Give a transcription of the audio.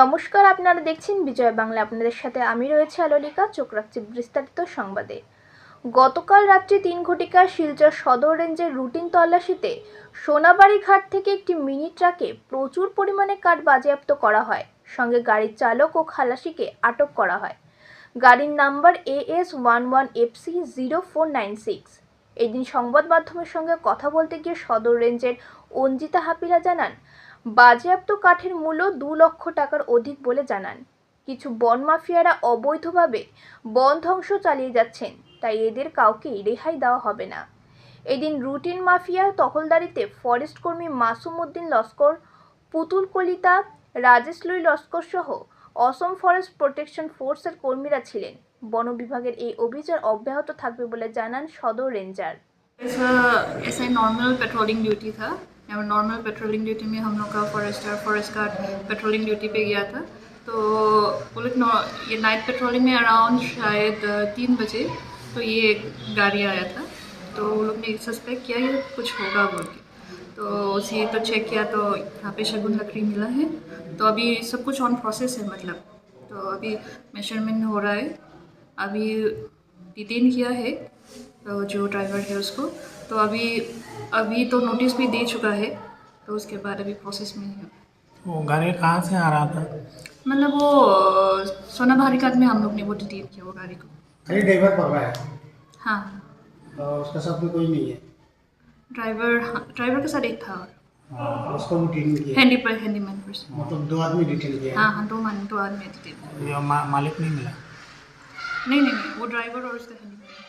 নমস্কার, আপনারা দেখছেন বিজয় বাংলা। আপনাদের সাথে আমি রয়েছে আলোলিকা, চোখ রাখছি বিস্তারিত সংবাদে। গতকাল রাত্রি তিন ঘটিকা শিলচর সদর রেঞ্জের রুটিন তল্লাশিতে সোনাবাড়ি ঘাট থেকে একটি মিনি ট্রাকে প্রচুর পরিমাণে কাঠ বাজেয়াপ্ত করা হয়। সঙ্গে গাড়ির চালক ও খালাসিকে আটক করা হয়। গাড়ির number A S one one F C zero four nine six এদিন সংবাদ মাধ্যমের সঙ্গে কথা বলতে গিয়ে সদর রেঞ্জের অঞ্জিতা হাপিরা জানান বাজেয়াপ্ত কাঠের মূল্য দু লক্ষ টাকার অধিক বলে জানান। কিছু বন মাফিয়ারা অবৈধভাবে বন ধ্বংস চালিয়ে যাচ্ছেন, তাই এদের কাউকে রেহাই দেওয়া হবে না। এদিন রুটিন মাফিয়া তহলদারিতে ফরেস্ট কর্মী মাসুম উদ্দিন লস্কর, পুতুল কলিতা, রাজেশ লুই লস্কর সহ অসম ফরেস্ট প্রোটেকশন ফোর্সের কর্মীরা ছিলেন। বন বিভাগের এই অভিযান অব্যাহত থাকবে বলে জানান সদর ranger. S normal patrolling duty था। और नॉर्मल पेट्रोलिंग ड्यूटी में हम लोग का forester forest guard patrolling duty पे गया था। तो वो ये नाइट पेट्रोलिंग में अराउंड शायद तीन बजे तो ये गाड़ी आया था। तो वो लोग ने सस्पेक्ट किया, ये कुछ होगा बोल के। तो उसी तो चेक किया तो यहाँ पे शगुन लकड़ी मिला है। तो अभी सब कुछ ऑन प्रोसेस है मतलब। तो अभी मेज़रमेंट हो रहा है। अभी डिटेन किया है तो जो ड्राइवर है उसको। तो अभी अभी तो नोटिस भी दे चुका है तो उसके बाद अभी प्रोसेस में है वो गाड़ी कहाँ से आ रहा था? मतलब वो सोना भारी काट में हम लोग ने वो डिटेन किया वो गाड़ी को। खाली ड्राइवर पड़ रहा है। हाँ। और उसके साथ में कोई नहीं है। ड्राइवर हाँ ड्राइवर के साथ एक था। और और उसको भी डिटेन किया। हैंडी पर हैंडीमैन पर्सन मतलब दो आदमी डिटेन किया। हाँ हाँ दो मान दो आदमी डिटेन ये मा, मालिक नहीं मिला? नहीं नहीं नहीं वो ड्राइवर और उसका हैंडीमैन